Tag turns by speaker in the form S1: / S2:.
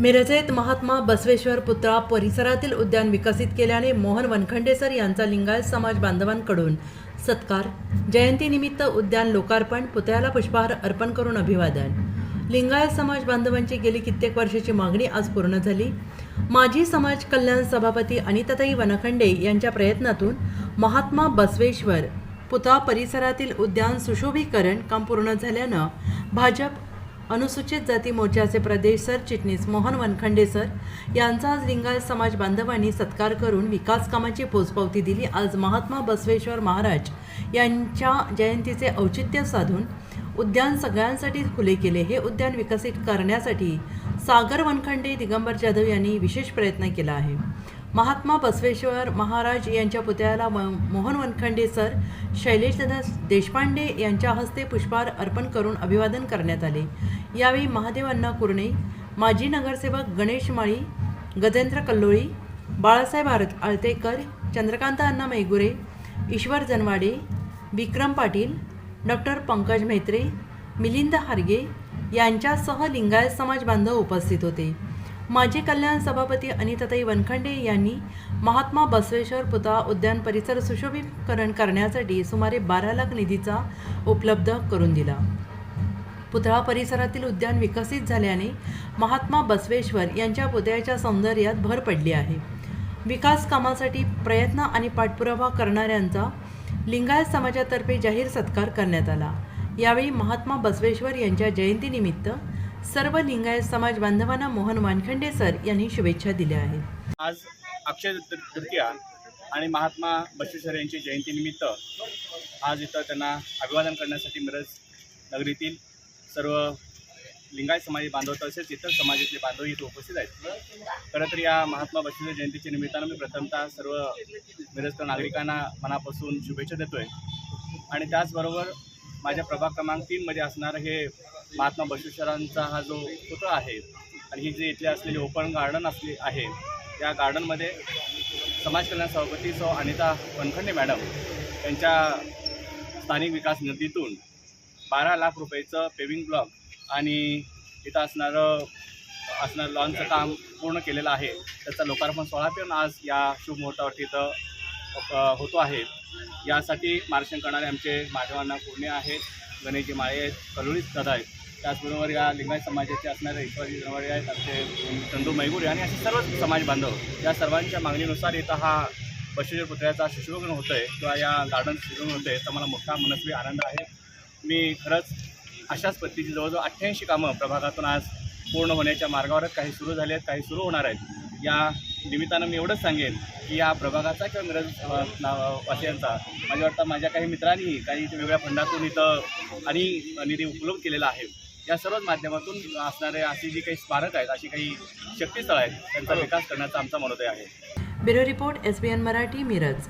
S1: मिरजेत महात्मा बसवेश्वर पुतळा परिसरातील उद्यान विकसित केल्याने मोहन वनखंडेसर यांचा लिंगायत समाज बांधवांकडून सत्कार. जयंतीनिमित्त उद्यान लोकार्पण पुतळ्याला पुष्पहार अर्पण करून अभिवादन. लिंगायत समाज बांधवांची गेली कित्येक वर्षाची मागणी आज पूर्ण झाली. माजी समाज कल्याण सभापती अनिताताई वनखंडे यांच्या प्रयत्नातून महात्मा बसवेश्वर पुतळा परिसरातील उद्यान सुशोभीकरण काम पूर्ण झाल्यानं भाजप अनुसूचित जाती मोर्चाचे प्रदेश सरचिटणीस मोहन वनखंडे सर यांचा आज लिंगायत समाज बांधवांनी सत्कार करून विकास कामाची पोचपावती दिली. आज महात्मा बसवेश्वर महाराज यांच्या जयंतीचे औचित्य साधून उद्यान सगळ्यांसाठी खुले केले. हे उद्यान विकसित करण्यासाठी सागर वनखंडे दिगंबर जाधव यांनी विशेष प्रयत्न केला आहे. महात्मा बसवेश्वर महाराज यांच्या पुतळ्याला म- मोहन वनखंडे सर शैलेशदादा देशपांडे यांच्या हस्ते पुष्पहार अर्पण करून अभिवादन करण्यात आले. यावेळी महादेव अण्णा कुरणे माजी नगरसेवक गणेश माळी गजेंद्र कल्लोळी बाळासाहेब भारत आळतेकर चंद्रकांत अण्णा मैगुरे ईश्वर जनवाडे विक्रम पाटील डॉक्टर पंकज म्हेत्रे मिलिंद हारगे यांच्यासह लिंगायत समाज बांधव उपस्थित होते. माजी कल्याण सभापती अनिताताई वनखंडे यांनी महात्मा बसवेश्वर पुतळा उद्यान परिसर सुशोभीकरण करण्यासाठी सुमारे बारा लाख निधीचा उपलब्ध करून दिला. पुतळा परिसरातील उद्यान विकसित झाल्याने महात्मा बसवेश्वर यांच्या पुतळ्याच्या सौंदर्यात भर पडली आहे. विकास कामासाठी प्रयत्न आणि पाठपुरावा करणाऱ्यांचा लिंगायत समाजातर्फे जाहीर सत्कार करण्यात आला. यावेळी महात्मा बसवेश्वर यांच्या जयंतीनिमित्त सर्व लिंगायत समाज बांधवांना मोहन वानखंडे सर यांनी शुभेच्छा दिल्या आहेत.
S2: आज अक्षय तृतीया आणि महात्मा बसवेश्वर यांची जयंतीनिमित्त आज इथं त्यांना अभिवादन करण्यासाठी मिरज नगरीतील सर्व लिंगायत समाज बांधव तसेच इतर समाजातले बांधव इथे उपस्थित आहेत. खरं तर या महात्मा बसवेश्वर जयंतीच्या निमित्तानं मी प्रथमतः सर्व मिरजकर नागरिकांना मनापासून शुभेच्छा देतो आहे आणि त्याचबरोबर माझ्या प्रभाग क्रमांक तीनमध्ये असणारं हे महात्मा बसवेश्वरांचा हा जो पुतळा आहे आणि ही जी इथले असलेली ओपन गार्डन असली आहे त्या गार्डनमध्ये समाज कल्याण सभापती सौ अनिता पनखंडे मॅडम यांच्या स्थानिक विकास निधीतून बारा लाख रुपयाचं पेविंग ब्लॉक आणि इथं असणारं असणारं लॉनचं काम पूर्ण केलेलं आहे. त्याचा लोकार्पण सोहळा पण आज या शुभ मुहूर्तावरती इथं होतो आहे. यासाठी मार्गदर्शन करणारे आमचे माधवांना कोणे आहेत गणेशजी माळे आहेत कलोळी दादा आहेत. त्याचबरोबर या लिंगायत समाजाचे असणारे ईश्वरजी जनवाडे आहेत आमचे चंदू मैगुरे आणि असे सर्व समाज बांधव या सर्वांच्या मागणीनुसार इथं हा बशेश्वर पुतळ्याचा शिशुभोगन होतं आहे किंवा या गार्डन शिशुभोगन होतं आहे तर मला मोठा मनस्वी आनंद आहे. मी खरंच अशाच पद्धतीची जवळजवळ अठ्ठ्याऐंशी कामं प्रभागातून आज पूर्ण होण्याच्या मार्गावर काही सुरू झाले आहेत काही सुरू होणार आहेत. या निमित्तानं मी एवढंच सांगेन की या प्रभागाचा किंवा मिरज वासियांचा माझ्या वाटतं माझ्या काही मित्रांनी काही इथे वेगळ्या फंडातून इथं आणि निधी उपलब्ध केलेला आहे. या सर्वच माध्यमातून असणारे अशी जी काही स्मारक आहेत अशी काही शक्तीस्थळं आहेत त्यांचा विकास करण्याचा आमचा मनोदय आहे.
S1: Bureau report S Marathi Miraj.